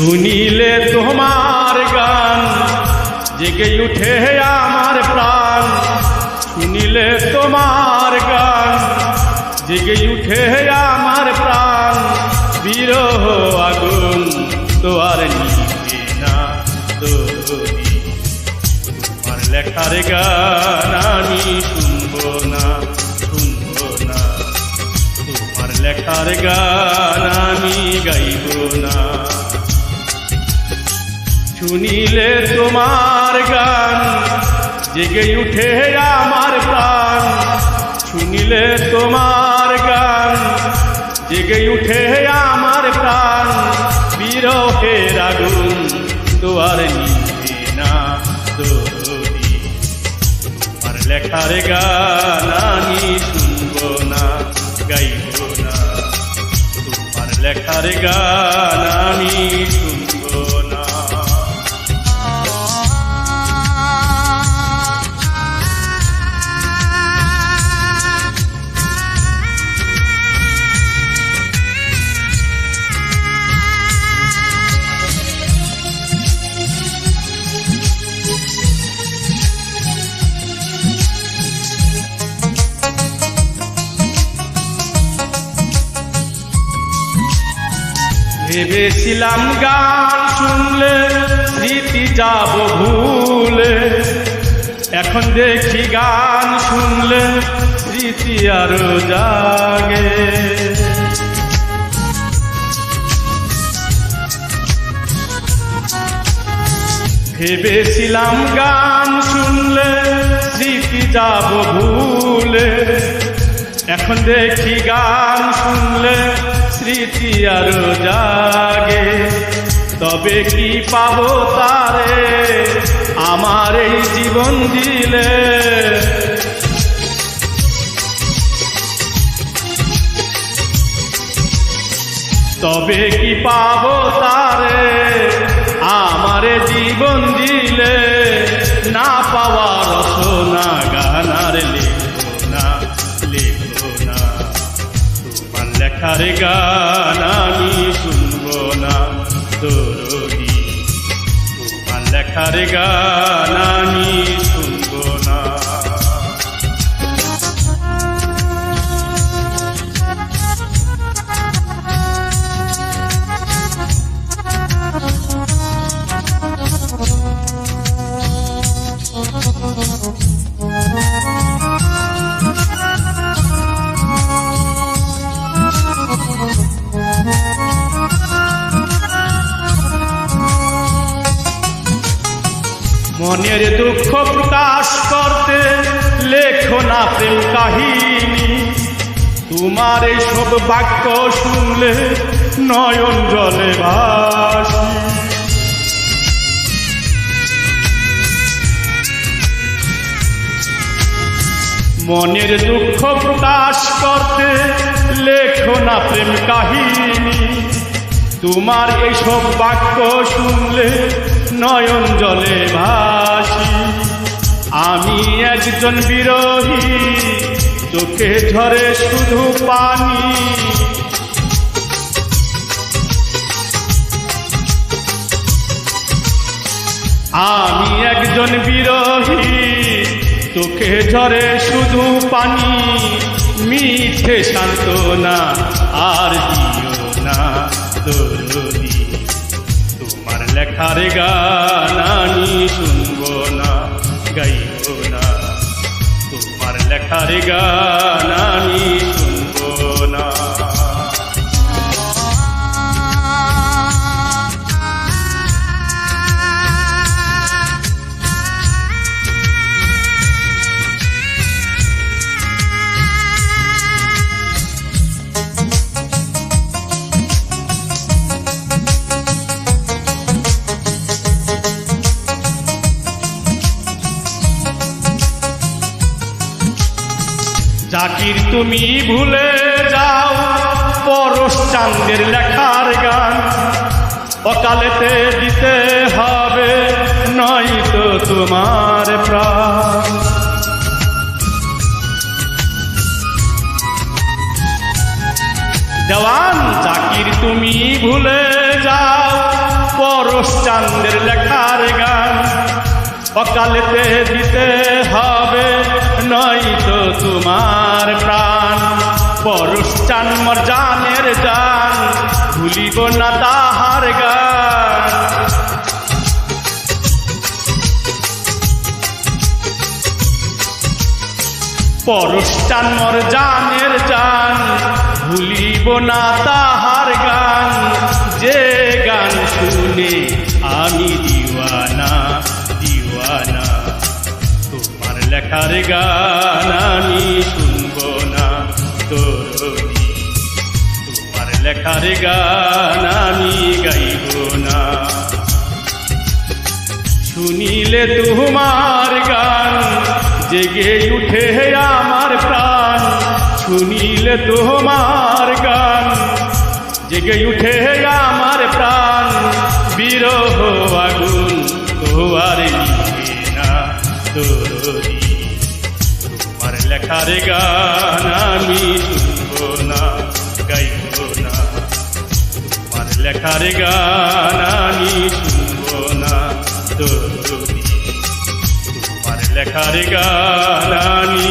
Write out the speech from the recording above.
শুনিলে তোমার গান, জেগে উঠে আমার প্রাণ। শুনিলে তোমার গান, জেগে উঠে আমার প্রাণ। বিরহ আগুন তো আর নিবে না তোমার লেখার গান আমি শুনব না শুনব না। তোমার লেখার গান আমি গাইব না। শুনিলে তোমার গান, জেগে উঠে আমার প্রাণ। শুনিলে তোমার গান, জেগে উঠে আমার প্রাণ। বিরহের আগুন তোয়ার না তোমার লেখার গান আমি শুনব না, গাইব না। তোমার লেখার গান আমি শুনব ভেবেছিলাম গান শুনলে স্মৃতি যাব ভুলে। এখন দেখি গান শুনলে স্মৃতি আরও জাগে। ভেবেছিলাম গান শুনলে স্মৃতি যাব ভুলে। এখন দেখি গান শুনলে স্মৃতি আরও জাগে। তবে কি পাবো তারে? আমার এই জীবন দিলে। তবে কি পাবো তারে? আমার জীবন দিলে না পাওয়ার লেখার গান আমি শুনব না তোরই তোমার লেখার গান আমি মনের দুঃখ প্রকাশ করতে লেখো না প্রেম কাহিনী। তোমার সব বাক্য শুনলে নয়ন জলে ভাসি। মনের দুঃখ প্রকাশ করতে লেখো না প্রেম কাহিনী। তোমার এইসব বাক্য শুনলে নয়ন জলে ভাসি। আমি একজন বিরোহী, চোখে ঝরে শুধু পানি। আমি একজন বিরোহী, চোখে ঝরে শুধু পানি। মিঠে সান্ত্বনা আর দিও না। তরুণী তোমার লেখার গান আমি শুনব না গাইব না। তোমার লেখার গান জাকির তুমি ভুলে যাও, পরশ চান্দের লেখার গান। অকালেতে দিতে হবে, নয়তো তোমার প্রাণ। দেওয়ান, জাকির তুমি ভুলে যাও, পরশ চান্দের লেখার গান। অকালেতে দিতে হবে, নয়তো তোমার প্রাণ। পরশ চান মর জান, ভুলিব না তাহার গান। পরশ চান মর জান, ভুলিব না তাহার গান। যে গান শুনে আমি দিওয়ানা। লেখার গান আমি শুনব না। তোরি তোমার লেখার গান আমি গাইব না। শুনিলে তোমার গান, জেগে উঠে আমার প্রাণ। শুনিলে তোমার গান, জেগে উঠে আমার প্রাণ। লেখার গান আমি শুনব না তোমার লেখার গান আমি